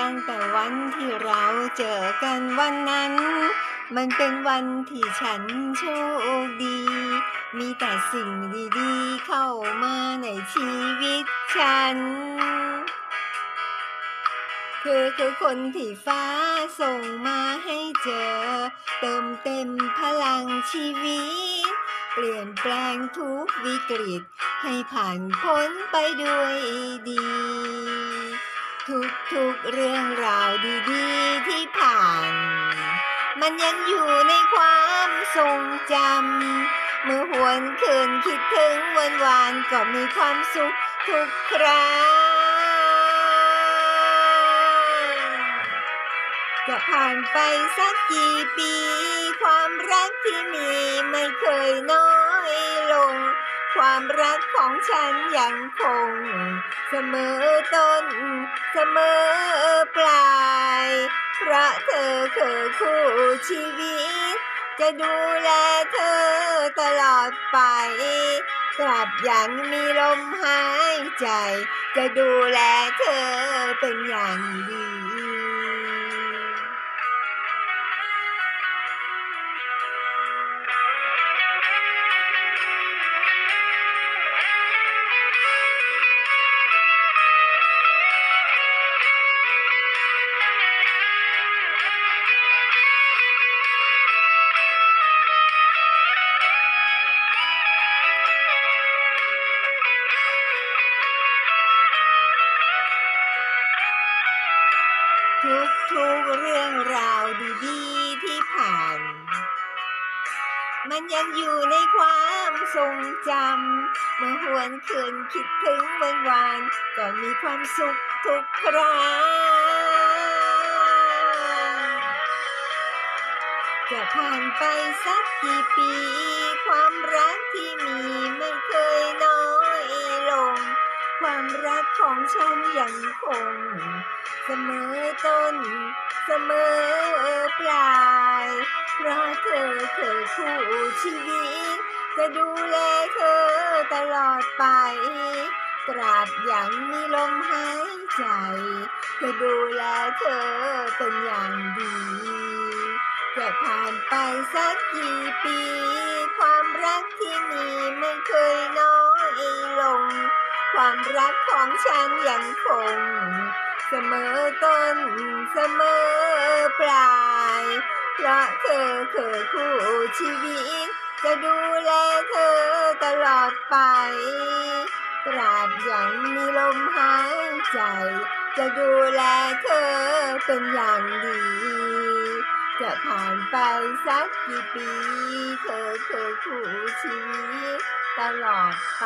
ตั้งแต่วันที่เราเจอกันวันนั้น มันเป็นวันที่ฉันโชคดี มีแต่สิ่งดีๆ เข้ามาในชีวิตฉัน เธอคือคนที่ฟ้าส่งมาให้เจอ เติมเต็มพลังชีวิต เปลี่ยนแปลงทุกวิกฤต ให้ผ่านพ้นไปด้วยดี ทุกๆเรื่องราวดีๆที่ผ่าน มันยังอยู่ในความทรงจำ เมื่อหวนคืนคิดถึงวันวานก็มีความสุขทุกครั้ง จะผ่านไปสักกี่ปี ความรักที่มีไม่เคยน้อยลง ความรักของฉันยังคง เสมอต้น เสมอปลาย เพราะเธอคือคู่ชีวิต จะดูแลเธอตลอดไปตราบยังมีลมหายใจ จะดูแลเธอเป็นอย่างดี ทุกเรื่องราวดีๆที่ผ่าน มันยังอยู่ในความทรงจำ เมื่อหวนคืนคิดถึงวันวานก็มีความสุขทุกครั้ง จะผ่านไปสักกี่ปี ความรักที่มีไม่เคยน้อย ความรักของฉันยังคง เสมอต้น เสมอปลาย เพราะเธอเคือคู่ชีวิต จะดูแลเธอตลอดไปตราบยังมีลมหายใจ จะดูแลเธอเป็นอย่างดีจะผ่านไปสักกี่ปี ความรักที่มีไม่เคยน้ ความรักของฉันยังคง เสมอต้นเสมอปลาย เพราะเธอคือคู่ชีวิต จะดูแลเธอตลอดไปตราบยังมีลมหายใจ จะดูแลเธอเป็นอย่างดี จะผ่านไปสักกี่ปี เธอคือคู่ชีวิตตลอดไป